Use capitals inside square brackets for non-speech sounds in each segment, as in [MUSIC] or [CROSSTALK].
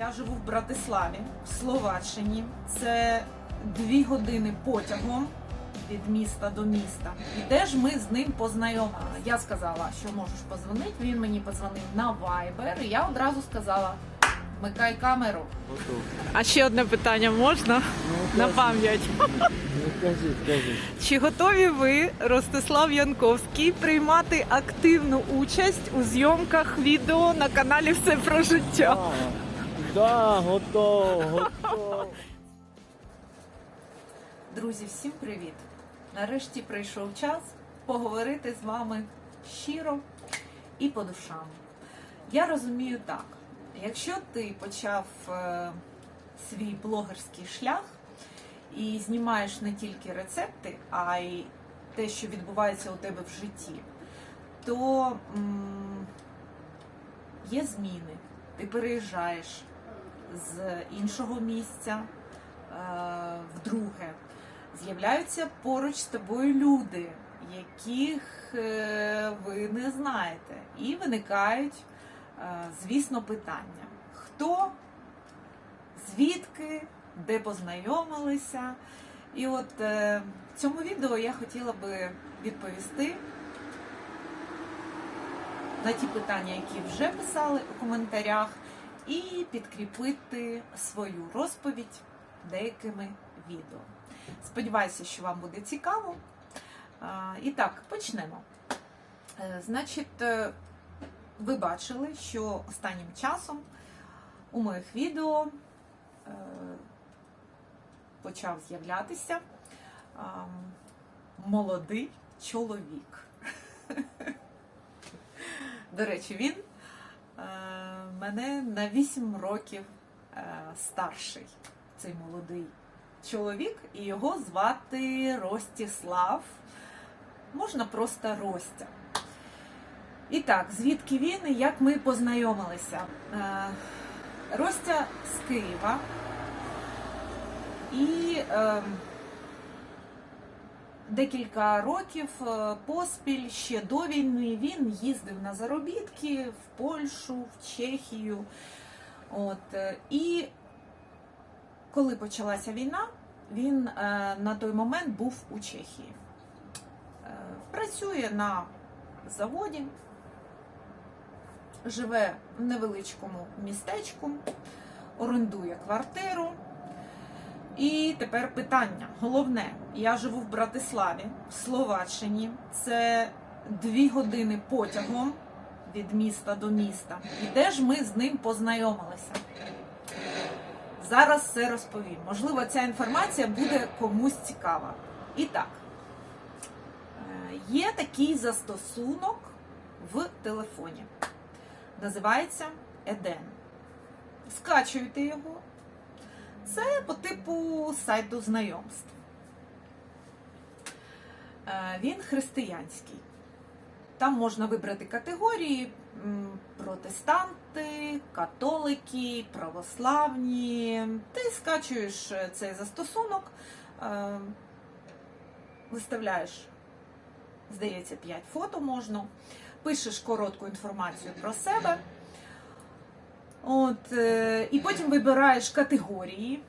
Я живу в Братиславі, в Словаччині. Це дві години потягом від міста до міста. І де ж ми з ним познайомилися? Я сказала, що можеш позвонити. Він мені подзвонив на Viber, і я одразу сказала: вмикай камеру. А ще одне питання можна Ну, на пам'ять. Ну, кажіть, кажіть. Чи готові ви, Ростислав Янковський, приймати активну участь у зйомках відео на каналі Все про життя? Да, готов, готов. Друзі, всім привіт! Нарешті прийшов час поговорити з вами щиро і по душам. Я розумію так: якщо ти почав е, свій блогерський шлях і знімаєш не тільки рецепти, а й те, що відбувається у тебе в житті, то м, є зміни. Ти переїжджаєш з іншого місця е, в. З'являються поруч з тобою люди, яких е, ви не знаєте. І виникають, е, звісно, питання: хто, звідки, де познайомилися. І от в цьому відео я хотіла би відповісти на ті питання, які вже писали у коментарях, і підкріпити свою розповідь деякими відео. Сподіваюся, що вам буде цікаво. І так, почнемо. Е, Значить, е, ви бачили, що останнім часом у моїх відео е, почав з'являтися молодий чоловік. [LAUGHS] До речі, він мене на 8 років е, старший, цей молодий чоловік, і його звати Ростіслав. Можна просто Ростя. І так, звідки він і як ми познайомилися? Е, Ростя з Києва. І е, декілька років е, поспіль ще до війни він їздив на заробітки в Польщу, в Чехію. От, е, і коли почалася війна, він е, на той момент був у Чехії. Працює на заводі, живе в невеличкому містечку, орендує квартиру. І тепер питання. Головне, я живу в Братиславі, в Словаччині. Це дві години потягом від міста до міста. І де ж ми з ним познайомилися? Зараз все розповім. Можливо, ця інформація буде комусь цікава. І так, е, є такий застосунок в телефоні. Називається Еден. Скачуєте його. Це по типу сайту знайомств. Е, Він християнський. Там можна вибрати категорії протестанти, католики, православні. Ти скачуєш е, цей застосунок, е, виставляєш, здається, 5 фото можна, пишеш коротку інформацію про себе. От, е, і потім вибираєш категорії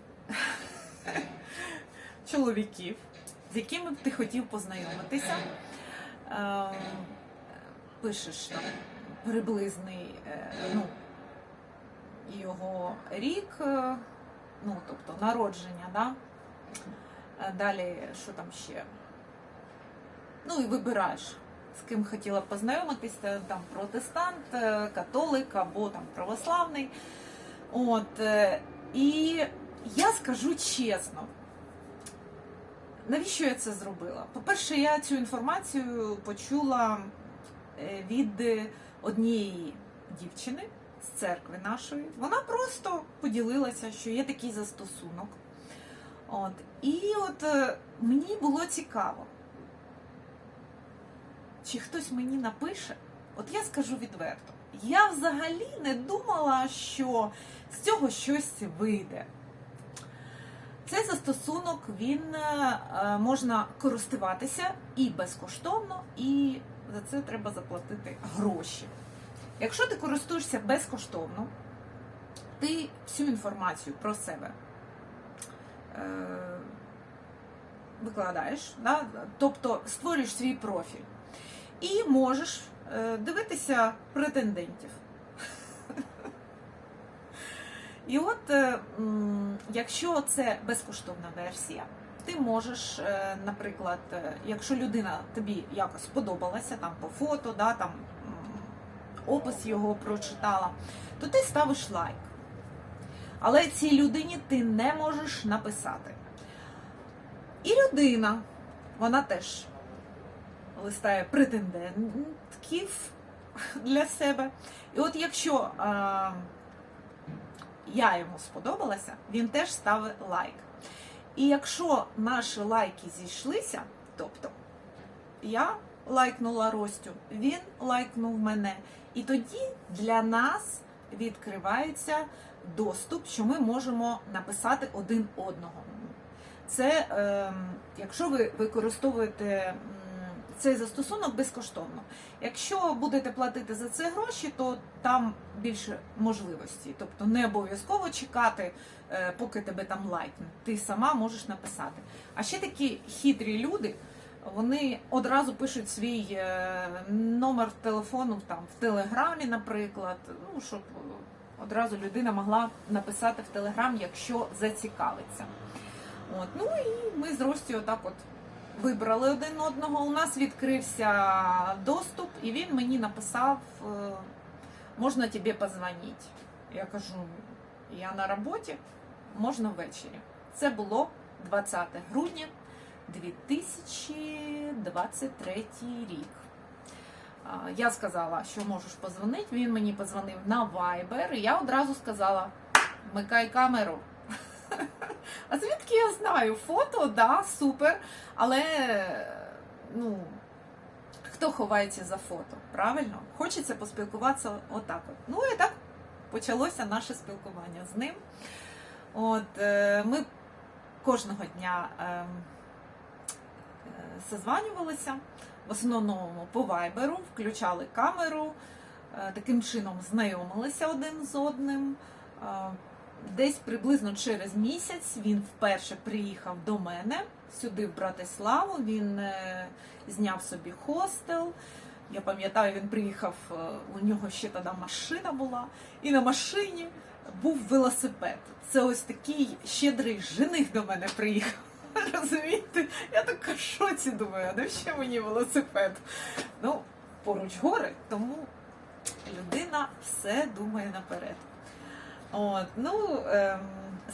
чоловіків, з якими б ти хотів познайомитися. Е, пишеш там приблизний е, ну, його рік, ну, тобто народження, да? Далі що там ще? Ну і вибираєш, з ким хотіла познайомитися, там протестант, е, католик або там православний. От, і я скажу чесно, навіщо я це зробила? По-перше, я цю інформацію почула е, від однієї дівчини з церкви нашої. Вона просто поділилася, що є такий застосунок. От. І от е, мені було цікаво, чи хтось мені напише, от я скажу відверто, я взагалі не думала, що з цього щось вийде. Цей застосунок він е, можна користуватися і безкоштовно, і за це треба заплатити гроші. Якщо ти користуєшся безкоштовно, ти всю інформацію про себе е, викладаєш, да? тобто створюєш свій профіль і можеш е, дивитися претендентів. І от, е, якщо це безкоштовна версія, ти можеш, е, наприклад, якщо людина тобі якось сподобалася, там по фото, да, там опис його прочитала, то ти ставиш лайк. Але цій людині ти не можеш написати. І людина, вона теж листає претендентків для себе. І от якщо е, я йому сподобалася, він теж ставить лайк. І якщо наші лайки зійшлися, тобто я лайкнула Ростю, він лайкнув мене, і тоді для нас відкривається доступ, що ми можемо написати один одного. Це е, якщо ви використовуєте цей застосунок безкоштовно. Якщо будете платити за це гроші, то там більше можливостей. Тобто не обов'язково чекати, е, поки тебе там лайкнуть. Ти сама можеш написати. А ще такі хитрі люди. Вони одразу пишуть свій е, номер телефону там в телеграмі, наприклад, ну щоб одразу людина могла написати в телеграм, якщо зацікавиться. От. Ну і ми з Ростю отак от вибрали один одного. У нас відкрився доступ, і він мені написав: е, можна тобі позвонити. Я кажу, я на роботі, можна ввечері. Це було 20 грудня 2023 рік. Я сказала, що можеш позвонити. Він мені позвонив на Viber, і я одразу сказала: вмикай камеру. А звідки я знаю? Фото, да, супер. Але ну, хто ховається за фото? Правильно? Хочеться поспілкуватися отак. От. Ну і так почалося наше спілкування з ним. От, е, ми кожного дня е, е, созванювалися, в основному по вайберу, включали камеру, таким чином знайомилися один з одним. Десь приблизно через місяць він вперше приїхав до мене сюди, в Братиславу. Він е, зняв собі хостел. Я пам'ятаю, він приїхав, е, у нього ще тоді машина була, і на машині був велосипед. Це ось такий щедрий жених до мене приїхав. [LAUGHS] Розумієте? Я така в шоці думаю, а навіщо мені велосипед? Ну, поруч гори, тому людина все думає наперед. От, ну, ем,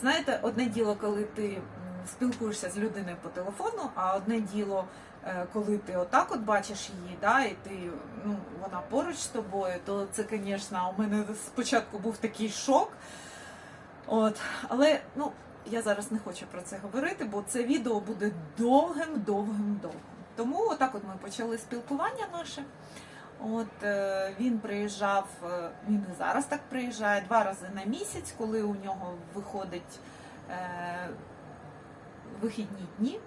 знаєте, одне діло, коли ти спілкуєшся з людиною по телефону, а одне діло, е, коли ти отак от бачиш її, да, і ти, ну, вона поруч з тобою, то це, звісно, у мене спочатку був такий шок. От, але ну, я зараз не хочу про це говорити, бо це відео буде довгим, довгим, довгим. Тому отак от ми почали спілкування наше. От е, він приїжджав, е, він і зараз так приїжджає два рази на місяць, коли у нього виходить е, вихідні дні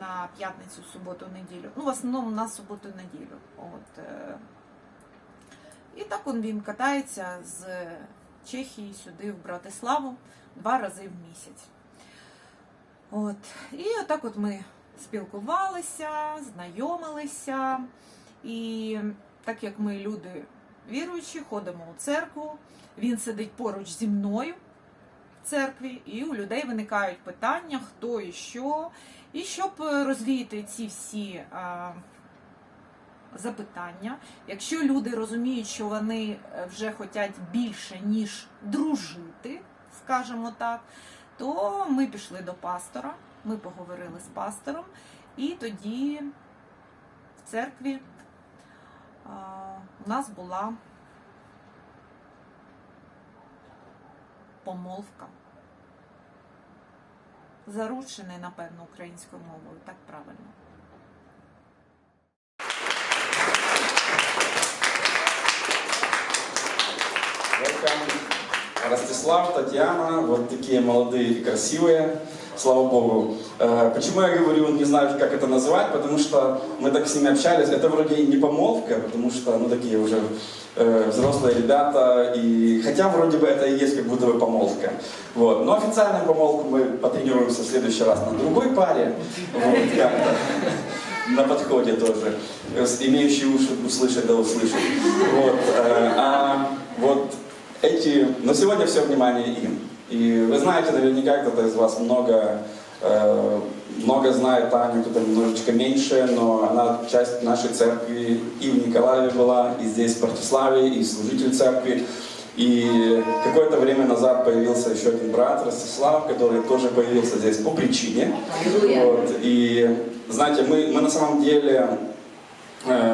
на п'ятницю, суботу, неділю. Ну, в основному на суботу, неділю. От, е, і так он він катається з Чехії сюди, в Братиславу, два рази в місяць. От. І отак от ми спілкувалися, знайомилися. І так як ми люди віруючі, ходимо у церкву, він сидить поруч зі мною в церкві, і у людей виникають питання, хто і що. І щоб е, розвіяти ці всі а, запитання, якщо люди розуміють, що вони е, вже хочуть більше, ніж дружити, скажімо так, то ми пішли до пастора, ми поговорили з пастором, і тоді в церкві у нас була помолвка. Заручений, напевно, українською мовою, так правильно. Ростислав, Татьяна, вот такие молодые и красивые. Слава Богу. Э, Почему я говорю, не знаю, как это назвать, потому что мы так с ними общались, это вроде не помолвка, потому что, ну, такие уже э, взрослые ребята, и хотя вроде бы это и есть как будто бы помолвка. Вот. Но официальную помолвку мы потренируемся в следующий раз на другой паре, вот, как-то на подходе тоже. Имеющие уши услышать да услышать. Вот. э, А вот эти... Но сегодня все внимание им. И вы знаете, наверняка кто-то из вас много, э, много знает Таню, кто-то немножечко меньше, но она часть нашей церкви и в Николаеве была, и здесь, в Братиславе, и служитель церкви. И какое-то время назад появился еще один брат, Ростислав, который тоже появился здесь по причине. Вот. И знаете, мы, мы на самом деле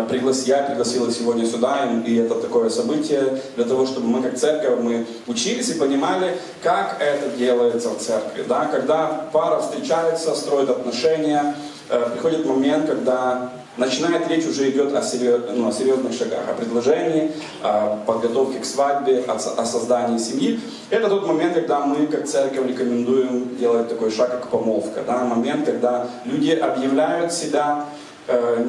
приглас, я пригласил их сегодня сюда, и, это такое событие для того, чтобы мы как церковь мы учились и понимали, как это делается в церкви. Да? Когда пара встречается, строит отношения, э, приходит момент, когда начинает речь уже идет о, серьез- ну, о серьезных шагах, о предложении, о подготовке к свадьбе, о, о создании семьи. Это тот момент, когда мы как церковь рекомендуем делать такой шаг, как помолвка. Да? Момент, когда люди объявляют себя э,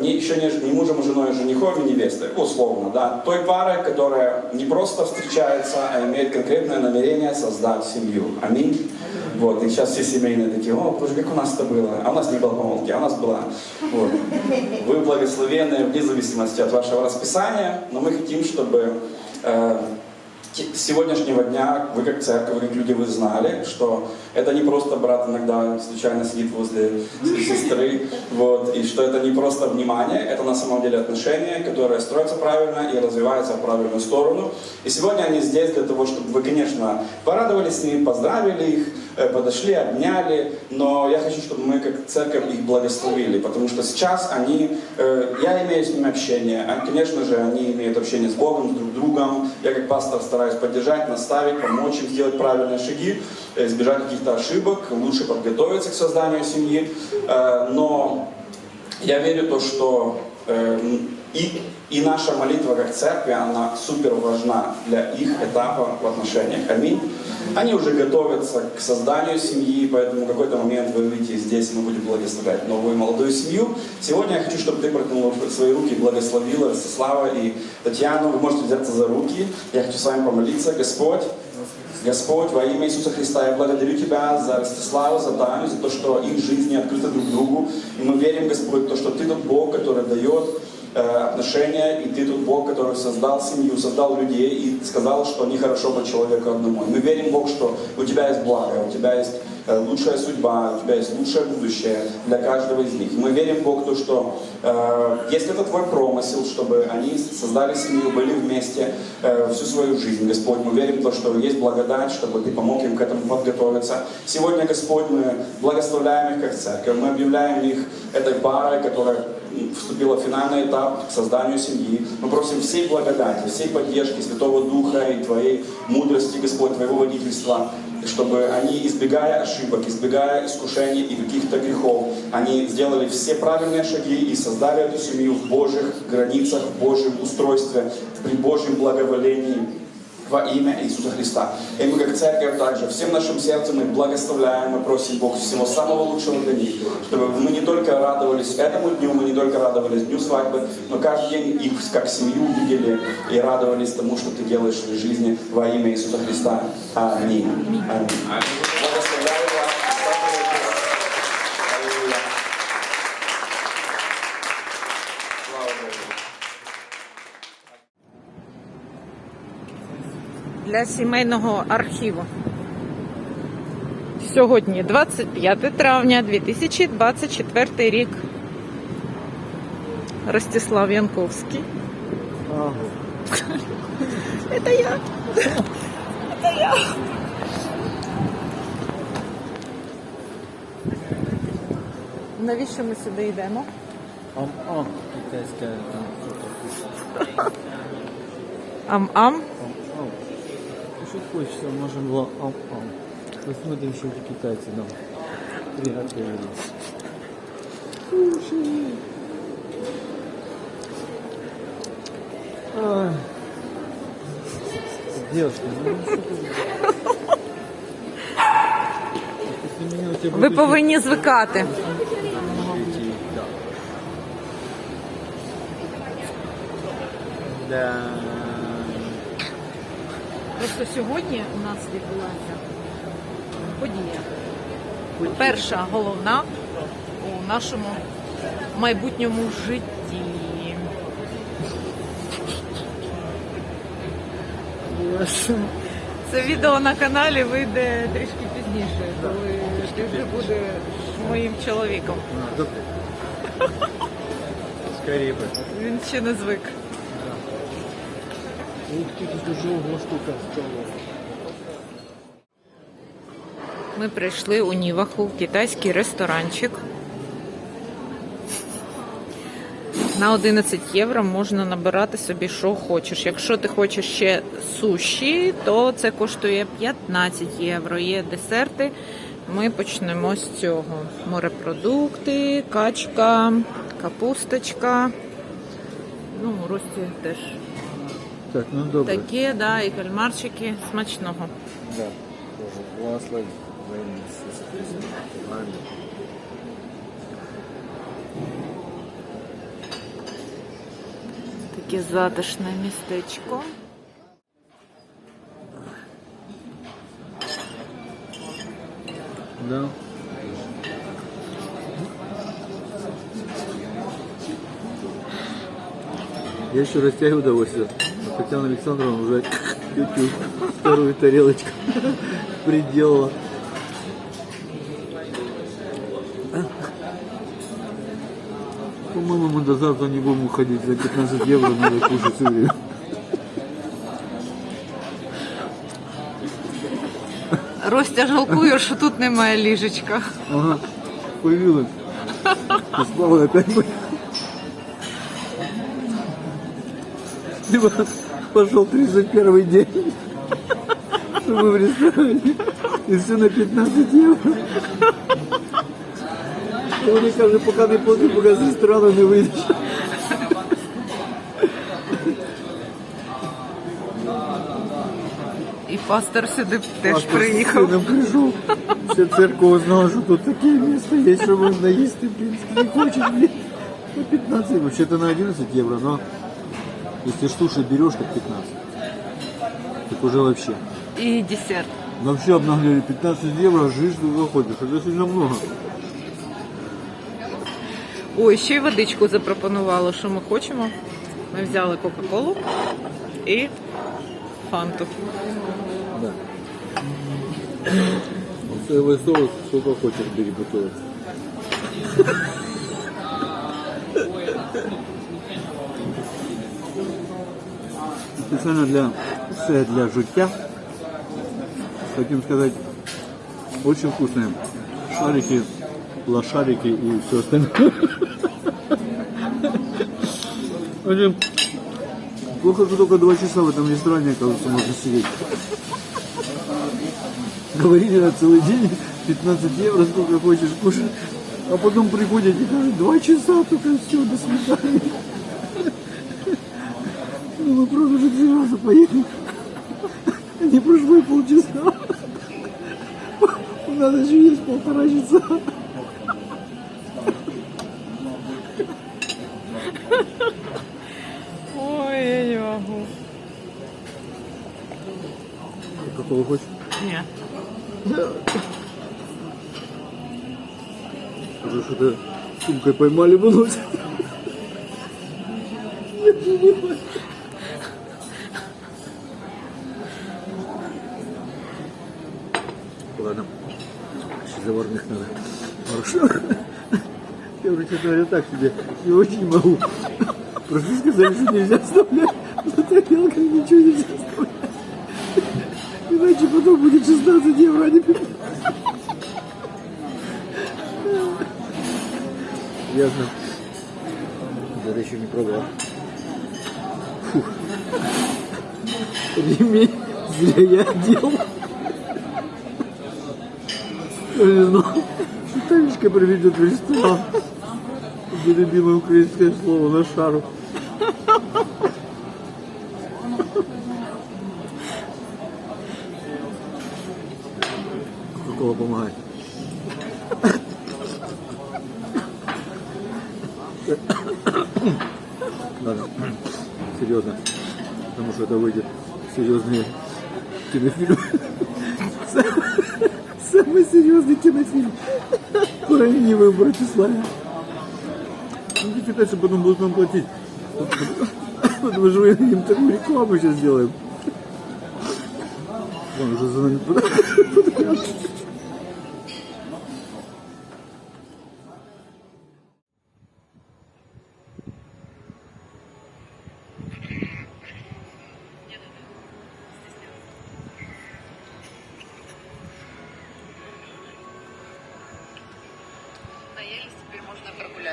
не, еще не, не мужем, и женой, а женихом и невестой, условно, да, той парой, которая не просто встречается, а имеет конкретное намерение создать семью. Аминь. Вот, и сейчас все семейные такие, о, боже, как у нас это было. А у нас не было помолвки, а у нас была. Вот. Вы благословенны вне зависимости от вашего расписания, но мы хотим, чтобы э, те- с сегодняшнего дня вы как церковь, вы как люди, вы знали, что это не просто брат иногда случайно сидит возле своей сестры, вот, и что это не просто внимание, это на самом деле отношения, которые строятся правильно и развиваются в правильную сторону. И сегодня они здесь для того, чтобы вы, конечно, порадовались с ними, поздравили их, э, подошли, обняли, но я хочу, чтобы мы как церковь их благословили, потому что сейчас они, э, я имею с ними общение, а, конечно же, они имеют общение с Богом, с друг другом, я как пастор стараюсь поддержать, наставить, помочь им сделать правильные шаги, э, избежать каких-то ошибок, лучше подготовиться к созданию семьи, Э, но я верю то, что э, и, и наша молитва как церкви, она супер важна для их этапа в отношениях. Аминь. Они уже готовятся к созданию семьи, поэтому в какой-то момент вы увидите здесь, мы будем благословлять новую молодую семью. Сегодня я хочу, чтобы ты протянула свои руки благословила Ростислава и Татьяну. Вы можете взяться за руки. Я хочу с вами помолиться. Господь, Господь, во имя Иисуса Христа, я благодарю Тебя за Ростислава, за Таню, за то, что их жизни открыты друг другу. И мы верим, Господь, то, что Ты тот Бог, который дает отношения, и Ты тот Бог, который создал семью, создал людей и сказал, что нехорошо быть человеку одному. И мы верим, Бог, что у Тебя есть благо, у Тебя есть э, лучшая судьба, у Тебя есть лучшее будущее для каждого из них. Мы верим, Бог, то, что э, если это Твой промысел, чтобы они создали семью, были вместе э, всю свою жизнь, Господь, мы верим то, что есть благодать, чтобы Ты помог им к этому подготовиться. Сегодня, Господь, мы благословляем их как церковь, мы объявляем их этой парой, которая вступила в финальный этап к созданию семьи. Мы просим всей благодати, всей поддержки Святого Духа и Твоей мудрости, Господь, Твоего водительства, чтобы они, избегая ошибок, избегая искушений и каких-то грехов, они сделали все правильные шаги и создали эту семью в Божьих границах, в Божьем устройстве, при Божьем благоволении Во имя Иисуса Христа. И мы как церковь также всем нашим сердцем мы благословляем, мы просим Бог всего самого лучшего для них, чтобы мы не только радовались этому дню, мы не только радовались дню свадьбы, но каждый день их как семью видели и радовались тому, что ты делаешь в жизни во имя Иисуса Христа. Аминь. Аминь. Слава Богу. Для сімейного архіву. Сьогодні 25 травня 2024 рік. Ростислав Янковський. Ага. Це я. Це я. Навіщо ми сюди йдемо? Ам-ам. Китайська там. Ам-ам. Ам-ам. Ну, Что хочется, можно было ам-ам. Посмотрим, что эти китайцы нам приготовили. Слушай. Ай. Девушка, ну что ты? После меня Хотя бы Ви эти- повинні звикати. эти, да. Просто сьогодні у нас відбулася подія. Перша головна у нашому майбутньому житті. Це відео на каналі вийде трішки пізніше, коли ти вже будеш моїм чоловіком. Бы. Він ще не звик. Тут уже ого, стало. Ми прийшли у Ніваху в китайський ресторанчик. На 11 євро можна набирати собі, що хочеш. Якщо ти хочеш ще суші, то це коштує 15 євро. Є десерти. Ми почнемо з цього: морепродукти, качка, капусточка. Ну, рості теж Так, ну добре. таке, да, і кальмарчики смачного. Да, тоже благослови. Во Христа. Таке затишне містечко. Да. Я еще растягиваю удовольствие. А Татьяна Александровна уже тю-тю, вторую тарелочку [LAUGHS] приделала. По-моему, мы до завтра не будем уходить. За 15 евро надо кушать все время. Ростя жалкує, що тут немає ліжечка. Ага, появилась. И спала опять бы. [LAUGHS] Либо пошел 31 день, чтобы в ресторане. И все на 15 евро. И он каже, пока не плати, пока з ресторану не вийдеш. І пастор сюди теж Пастор приїхав. прийшов. Вся церковь узнала, что тут такие места есть, что можно есть. Ты, в принципе, не хочешь, блин. По 15 евро. Вообще-то на 11 евро, но если штуши берешь, так 15. Так уже вообще. І десерт. Вообще обнаглели 15 евро, жишь, ты заходишь. Это сильно много. Ой, ще й водичку запропонували, що ми хочемо. Ми взяли Кока-Колу і фанту. Да. Соевый соус, сколько хочешь, бери бутылок. [LAUGHS] Специально для, все для жуття. Хотим сказать, очень вкусные. Шарики, лошарики и все остальное. [LAUGHS] Общем, Плохо, что только два часа в этом ресторане, оказывается, можно сидеть. Говорили на целый день, 15 евро, сколько хочешь кушать. А потом приходят и говорят, два часа только все, до свидания. Ну, мы просто уже три раза поехали. Не прошло и полчаса. У нас еще есть полтора часа. Ой, я не можу. Какого хочешь? Ні. Уже что-то сумкой поймали в нос. Ладно, заварных надо. Хорошо. Я честно говоря так себе не очень могу. Просто сказали, что нельзя оставлять на тарелках, ничего нельзя оставлять. Иначе потом будет 16 евро, а не 15. Ясно. Это еще не пробовал. Фух. Ремень зря я одел. Повезло. Танечка приведет в ресторан. Где любимое украинское слово на шару. Кока-кола помогает. Надо. Серьезно. Потому что это выйдет серьезный кинофильм. Самый серьезный кинофильм по ранению Братиславе. Ну, вы считаете, что потом будут нам платить. Потому что мы им такую рекламу сейчас сделаем. Вон уже за нами подают. [LAUGHS]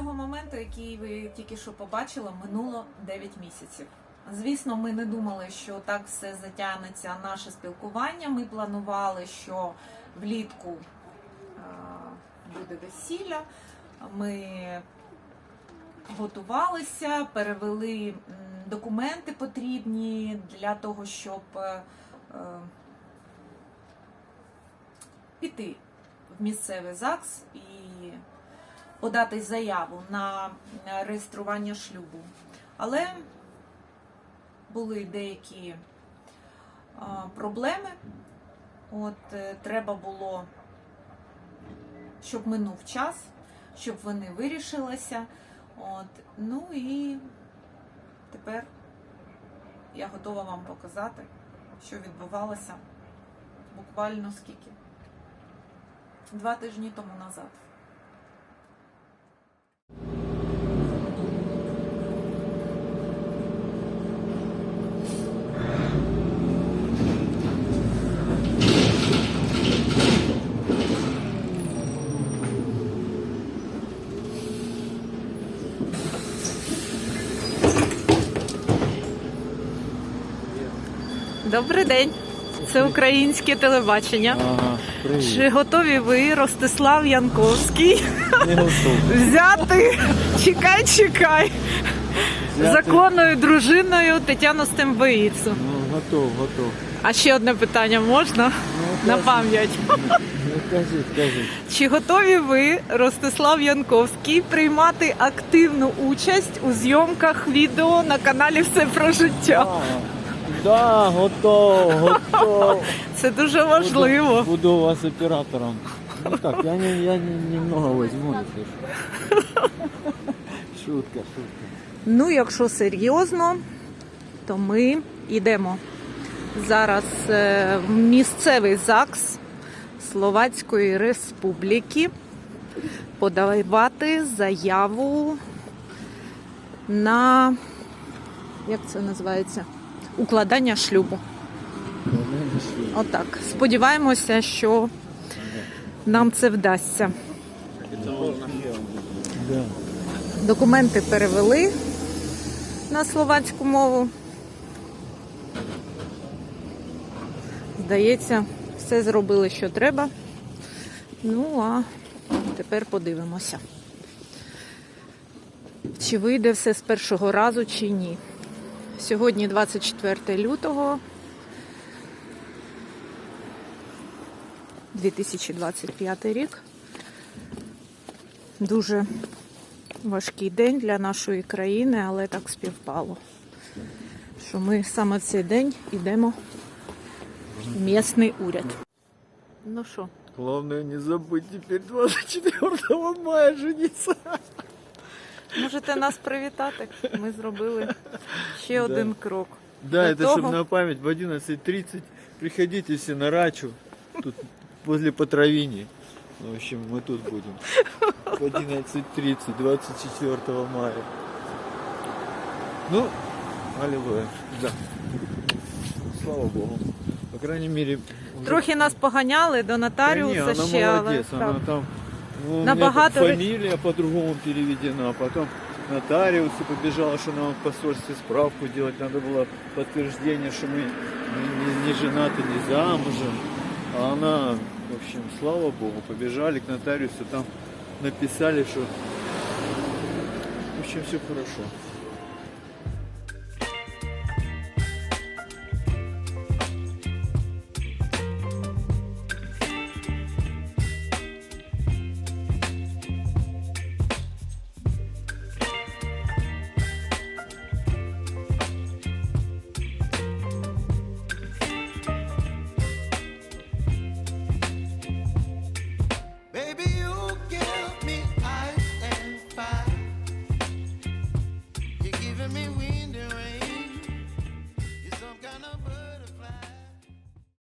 цього моменту, який ви тільки що побачили, минуло 9 місяців. Звісно, ми не думали, що так все затягнеться наше спілкування. Ми планували, що влітку е, буде весілля. Ми готувалися, перевели документи потрібні для того, щоб е, е, піти в місцевий ЗАГС і подати заяву на реєстрування шлюбу. Але були деякі проблеми. От е, треба було, щоб минув час, щоб вони вирішилися. От, ну і тепер я готова вам показати, що відбувалося буквально скільки? Два тижні тому назад. Добрий день. Це українське телебачення. Ага. Чи готові ви, Ростислав Янковський, Не [LAUGHS] взяти чекай, чекай законною дружиною Тетяну Стембоїцу? Ну, готов, готов. А ще одне питання можна на пам'ять. Ну, кажи, кажи. Чи готові ви, Ростислав Янковський, приймати активну участь у зйомках відео на каналі Все про життя? Да, готов, готов. Це дуже важливо. Буду, буду у вас оператором. Ну так, я, не, я не, немного возьму, если что. Шутка, шутка. Ну, якщо серйозно, то ми йдемо зараз е, в місцевий ЗАГС Словацької Республіки подавати заяву на як це називається? Укладання шлюбу. Отак. Сподіваємося, що нам це вдасться. Документи перевели на словацьку мову. Здається, все зробили, що треба. Ну, а тепер подивимося. Чи вийде все з першого разу, чи ні. Сьогодні 24 лютого 2025 рік. Дуже важкий день для нашої країни, але так співпало. Що ми саме в цей день йдемо в місний уряд. Ну що, Главное не забыть теперь 24 мая жениться. можете нас привітати? Ми зробили ще один крок. Да, До это того- чтобы на память в 11.30 приходите все на рачу, тут возле Потравини. В общем, мы тут будем. В 11.30, 24 мая. Ну, аллилуйя. Да. Слава Богу. По крайней мере... уже- Трохи нас поганяли до Да не, нотаріуса она ще, але молодец, она так. там... Ну, Набагато фамилия по-другому переведена, потом нотариусы побежала, что нам в посольстве справку делать, надо было подтверждение, что мы не, не- не женаты, не замужем. А она, в общем, слава богу, побежали к нотариусу, там написали, что... В общем, все хорошо.